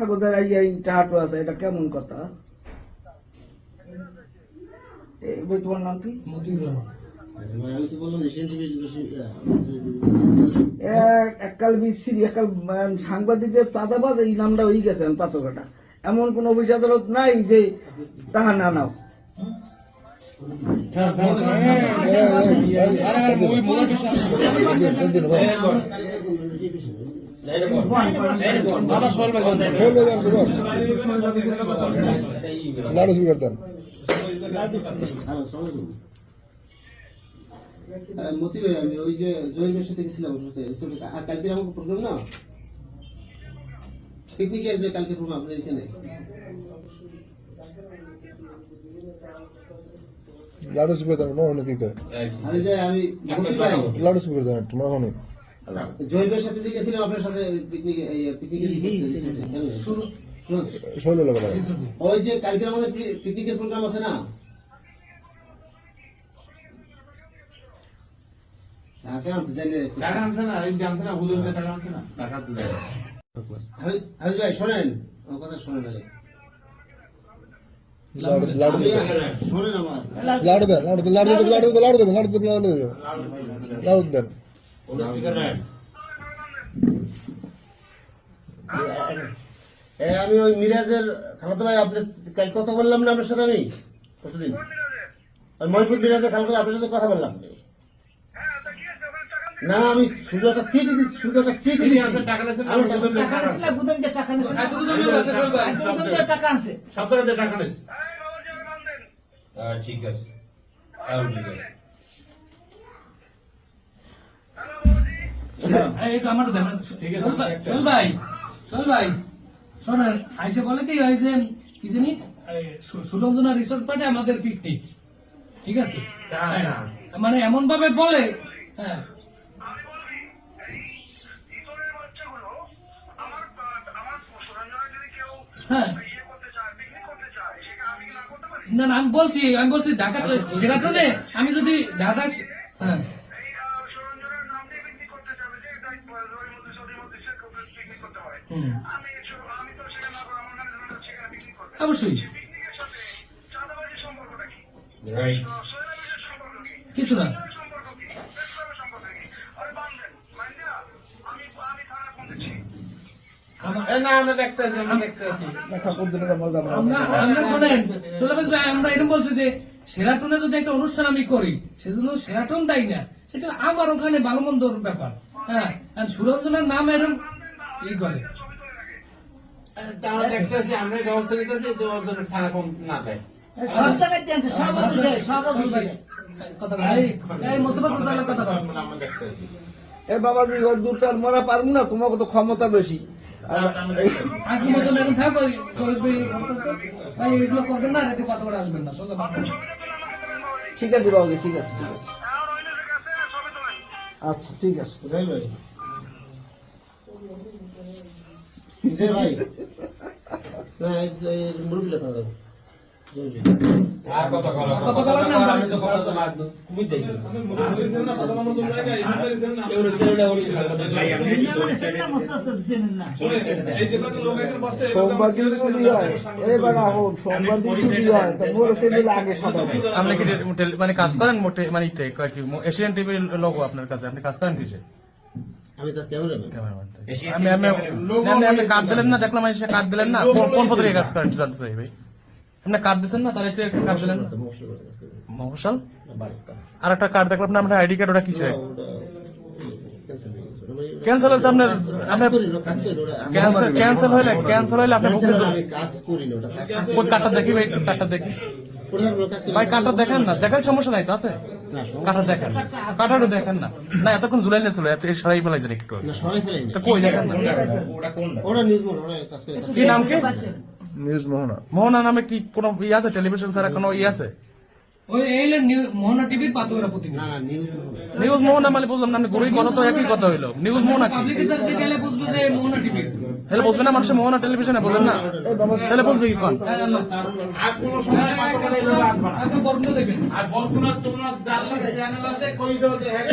টাহাটো আছে এটা কেমন কথা এই বই তোমার নাম কি মতিউর রহমান। এককাল বিশ্রী এককাল সাংবাদিকদের চাঁদাবাজ এই নামটা হয়ে গেছে পাথরঘাটা এমন কোন অফিস আদালত নাই যে তাহা না নাও लाडू शुरू करता মতি ভাই আমি ওই যে জয়ের বেশ থেকে ছিলাম কালকে আমাকে প্রোগ্রাম না পিকনিকের যে কালকে প্রোগ্রাম আপনার এখানে লাডু শুরু করতাম আমি যে আমি লাডু জয়ের সাথে যে গেছিলাম আপনার সাথে পিকনিকে পিকনিকে শুরু ওই যে কালকের আমাদের পিকনিকের প্রোগ্রাম আছে না শোনেন আমার শোনেন লাড়ু দেন লাড়ু দেন লাড়ু দেন লাড়ু দেন লাড়ু দেন লাড়ু দেন লাড়ু দেন আমি ওই মিরাজের খালাতো ভাই আপনি কাল কথা বললাম না আপনার সাথে আমি? কতদিন ওই মহিপুর মিরাজের খালাতো আপনার সাথে কথা বললাম। না না আমি শুধু একটা চিঠি দিচ্ছি শুধু একটা তিনি দিচ্ছি। টাকা নিয়েছে টাকা গুদমকে টাকা টাকা আনছে সব টাকা নিয়েছে। ঠিক আছে। ঠিক আছে। এই আমার দেন সোহেল ভাই, সোহেল ভাই শোনেন আইসে বলে কি ওই যে কি জানি সুরঞ্জনা রিসোর্ট পার্টি আমাদের পিকনিক। ঠিক আছে? হ্যাঁ, না। মানে এমন ভাবে বলে হ্যাঁ। হ্যাঁ। না না আমি বলছি আমি বলছি ঢাকা সেরাটনে আমি যদি ঢাকা হ্যাঁ হুম অবশ্যই রাইট কিছু না আমার- এ না আমরা দেখতে আছি আমরা দেখতে আছি দেখা করতে টাকা মজা আমরা আমরা শোনেন তোলাবাজ ভাই আমরা এরকম বলছি যে সেরাটনে যদি একটা অনুষ্ঠান আমি করি সেজন্য সেরাটন দায়ী না সেটা আমার ওখানে ভালো মন্দর ব্যাপার। হ্যাঁ আর সুরঞ্জনের নাম এরকম ই করে। তা আমরা দেখতে আছি আমরা ব্যবস্থা নিতেছি তো ওর জন্য থানা কম না দেয়। সব জায়গায় দিয়েছে সব অফিসে সব অফিসে। কথা বলে এই এই মোস্তফা সুলতানের কথা আমরা দেখতে এ বাবাজি ওর দূর তো আর মরা পারব না তোমাকে তো ক্ষমতা বেশি। আর- আমরা দেখতে আছি আজকে মতন এরকম থাকো ভাই এগুলো করবেন না রাতে কথা বলে আসবেন না সোজা ঠিক আছে বাবাজি ঠিক আছে ঠিক আছে। আচ্ছা ঠিক আছে। ভাই। মুরুবি লেখা হবে মানে কাজ করেন মোটে মানে আর কি এশিয়ান টিভির লোক আপনার কাছে। আপনি কাজ করেন কিছু আমি তার ক্যামেরা আমি আমি আমি আপনি কার্ড দিলেন না দেখলাম সে কার্ড দিলেন না। কোন কাজ করেন জানতে চাই ভাই। আপনি কার্ড দিচ্ছেন না তাহলে একটু কার্ড দিলেন। আর একটা কার্ড দেখলাম আপনার আইডি কার্ড ওটা কিসে ক্যান্সেল হলে আপনার ক্যান্সেল ক্যান্সেল হলে ক্যান্সেল হলে আপনার Cancel বুকিং হলে আমি কাজ করি না, ওটা কার্ডটা দেখি দেখি। ভাই কার্ডটা দেখেন না দেখার সমস্যা নাই তো আছে? দেখেন দেখেন না। না এতক্ষণ ছিল এত সরাই ফেলাই যান একটু। তো কই দেখেন না? কি নাম কি? নিউজ মোহনা। মোহনা নামে কি কোনো ইয়ে আছে? টেলিভিশন ছাড়া কোনো ইয়ে আছে? ওই এই মোহনা টিভির পাতকুড়া প্রতিনিধি না, না, নিউজ। নিউজ মোহনা মানে বুঝলাম না আমি গুড়ি কথা তো একই কথা হইল। নিউজ মোহনা কি? পাবলিকের দ্বারা গেলে বুঝবে যে মোহনা টিভি। তাহলে বুঝবে না মানুষের মোহনা টেলিভিশনে বুঝেন না? তাহলে বুঝবে কি কোন? আর কোনো সময় কথা বলে এভাবে আসবা না। দেবেন আর বরগুনা তোমরা যার চ্যানেল আছে কই দাও যে হ্যাঁ